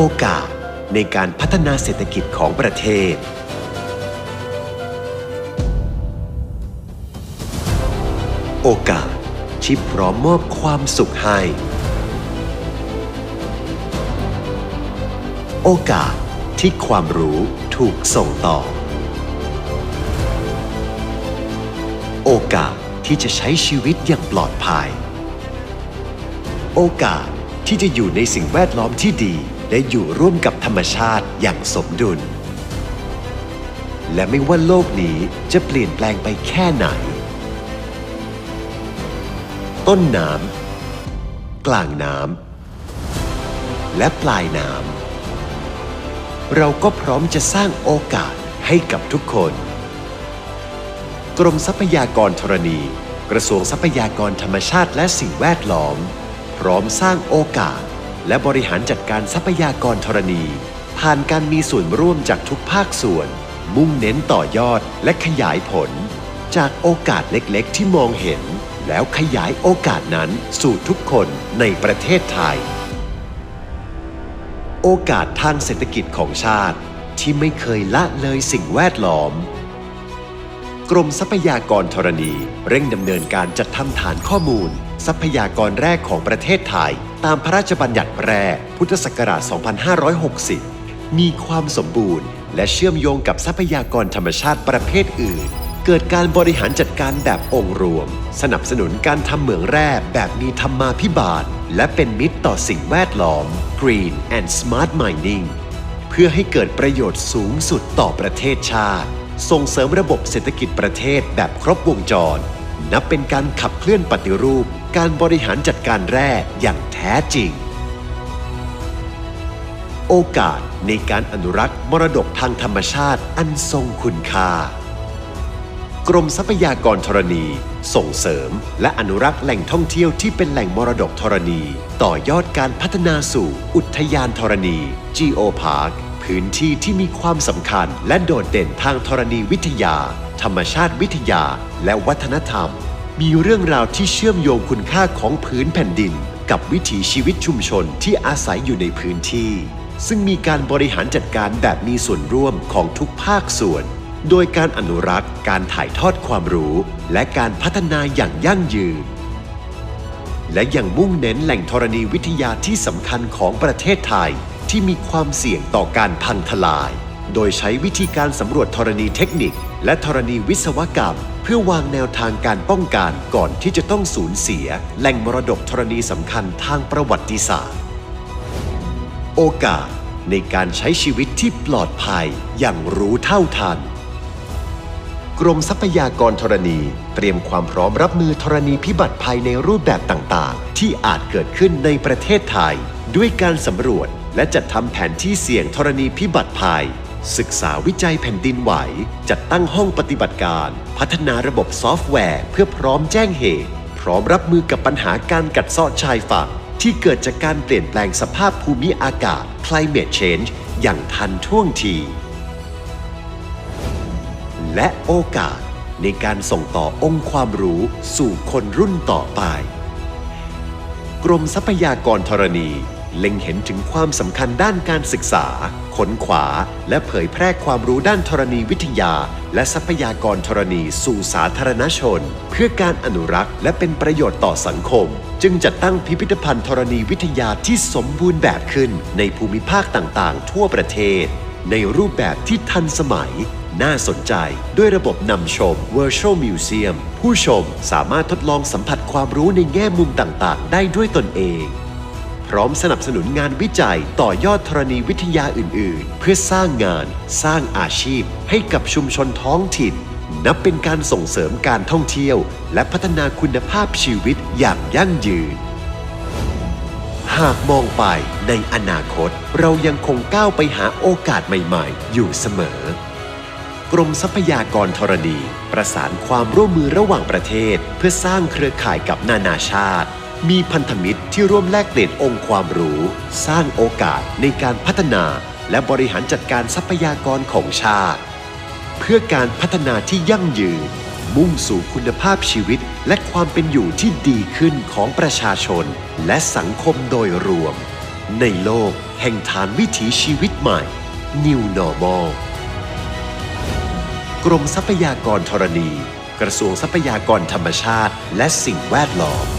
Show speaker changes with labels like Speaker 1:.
Speaker 1: โอกาสในการพัฒนาเศรษฐกิจของประเทศ โอกาสที่พร้อมมอบความสุขให้ โอกาสที่ความรู้ถูกส่งต่อ โอกาสที่จะใช้ชีวิตอย่างปลอดภัย โอกาสที่จะอยู่ในสิ่งแวดล้อมที่ดี และอยู่ร่วมกับธรรมชาติอย่างสมดุล และไม่ว่าโลกนี้จะเปลี่ยนแปลงไปแค่ไหน ต้นน้ำกลางน้ำและปลายน้ำเราก็พร้อมจะสร้างโอกาสให้กับทุกคน กรมทรัพยากรธรณี กระทรวงทรัพยากรธรรมชาติและสิ่งแวดล้อม พร้อมสร้างโอกาส และบริหารจัดการทรัพยากรธรณี ผ่านการมีส่วนร่วมจากทุกภาคส่วน มุ่งเน้นต่อยอดและขยายผล จากโอกาสเล็กๆ ที่มองเห็น แล้วขยายโอกาสนั้นสู่ทุกคนในประเทศไทย โอกาสทางเศรษฐกิจของชาติที่ไม่เคยละเลยสิ่งแวดล้อม กรมทรัพยากรธรณี เร่งดำเนินการจัดทำฐานข้อมูล ทรัพยากรแรกของประเทศไทย ตามพระราชบัญญัติแร่พุทธศักราช 2560 มีความสมบูรณ์ และเชื่อมโยงกับทรัพยากรธรรมชาติประเภทอื่น เกิดการบริหารจัดการแบบองค์รวม สนับสนุนการทำเหมืองแร่แบบมีธรรมาภิบาล และเป็นมิตรต่อสิ่งแวดล้อม Green and Smart Mining เพื่อให้เกิดประโยชน์สูงสุดต่อประเทศชาติ ส่งเสริมระบบเศรษฐกิจประเทศแบบครบวงจร นับเป็นการขับเคลื่อนปฏิรูป การบริหารจัดการแร่อย่างแท้จริง โอกาสในการอนุรักษ์มรดกทางธรรมชาติอันทรงคุณค่า กรมทรัพยากรธรณี ส่งเสริม และอนุรักษ์แหล่งท่องเที่ยวที่เป็นแหล่งมรดกธรณี ต่อยอดการพัฒนาสู่อุทยานธรณี Geo Park พื้นที่ที่มีความสำคัญและโดดเด่นทางธรณีวิทยา ธรรมชาติวิทยา และวัฒนธรรม มีเรื่องราวที่เชื่อมโยงคุณค่าของพื้นแผ่นดิน กับวิถีชีวิตชุมชนที่อาศัยอยู่ในพื้นที่ ซึ่งมีการบริหารจัดการแบบมีส่วนร่วมของทุกภาคส่วน โดยการอนุรักษ์ การถ่ายทอดความรู้ และการพัฒนาอย่างยั่งยืน และยังมุ่งเน้นแหล่งธรณีวิทยาที่สำคัญของประเทศไทย ที่มีความเสี่ยงต่อการพังทลาย โดยใช้วิธีการสำรวจธรณีเทคนิค และธรณีวิศวกรรม พื่อวางแนวทางการป้องกันก่อนที่จะต้องสูญเสียแหล่งมรดกธรณีสำคัญทางประวัติศาสตร์ โอกาสในการใช้ชีวิตที่ปลอดภัยอย่างรู้เท่าทัน กรมทรัพยากรธรณีเตรียมความพร้อมรับมือธรณีพิบัติภัยในรูปแบบต่างๆ ที่อาจเกิดขึ้นในประเทศไทย ด้วยการสำรวจและจัดทำแผนที่เสี่ยงธรณีพิบัติภัย ศึกษาวิจัยแผ่นดินไหว จัดตั้งห้องปฏิบัติการ พัฒนาระบบซอฟต์แวร์ เพื่อพร้อมแจ้งเหตุ พร้อมรับมือกับปัญหาการกัดเซาะชายฝั่ง ที่เกิดจากการเปลี่ยนแปลงสภาพภูมิอากาศ climate change อย่างทันท่วงที และโอกาสในการส่งต่อองค์ความรู้สู่คนรุ่นต่อไป กรมทรัพยากรธรณี เล็งเห็นถึงความสำคัญด้านการศึกษาค้นขวา และเผยแพร่ความรู้ด้านธรณีวิทยา และทรัพยากรธรณีสู่สาธารณชน เพื่อการอนุรักษ์ และเป็นประโยชน์ต่อสังคม จึงจัดตั้งพิพิธภัณฑ์ธรณีวิทยาที่สมบูรณ์แบบขึ้น ในภูมิภาคต่างๆ ทั่วประเทศ ในรูปแบบที่ทันสมัยน่าสนใจด้วยระบบนำชม Virtual Museum ผู้ชมสามารถทดลองสัมผัสความรู้ในแง่มุมต่างๆ ได้ด้วยตนเอง พร้อมสนับสนุนงานวิจัยต่อยอดธรณีวิทยาอื่น ๆ เพื่อสร้างงาน สร้างอาชีพ ให้กับชุมชนท้องถิ่น นับเป็นการส่งเสริมการท่องเที่ยว และพัฒนาคุณภาพชีวิตอย่างยั่งยืน หากมองไปในอนาคต เรายังคงก้าวไปหาโอกาสใหม่ ๆ อยู่เสมอกรมทรัพยากรธรณี ประสานความร่วมมือระหว่างประเทศ เพื่อสร้างเครือข่ายกับนานาชาติ มีพันธมิตรที่ร่วมแลกเปลี่ยนองค์ความรู้ สร้างโอกาสในการพัฒนา และบริหารจัดการทรัพยากรของชาติ เพื่อการพัฒนาที่ยั่งยืน มุ่งสู่คุณภาพชีวิต และความเป็นอยู่ที่ดีขึ้นของประชาชน และสังคมโดยรวม ในโลกแห่งฐานวิถีชีวิตใหม่ New Normal กรมทรัพยากรธรณี กระทรวงทรัพยากรธรรมชาติ และสิ่งแวดล้อม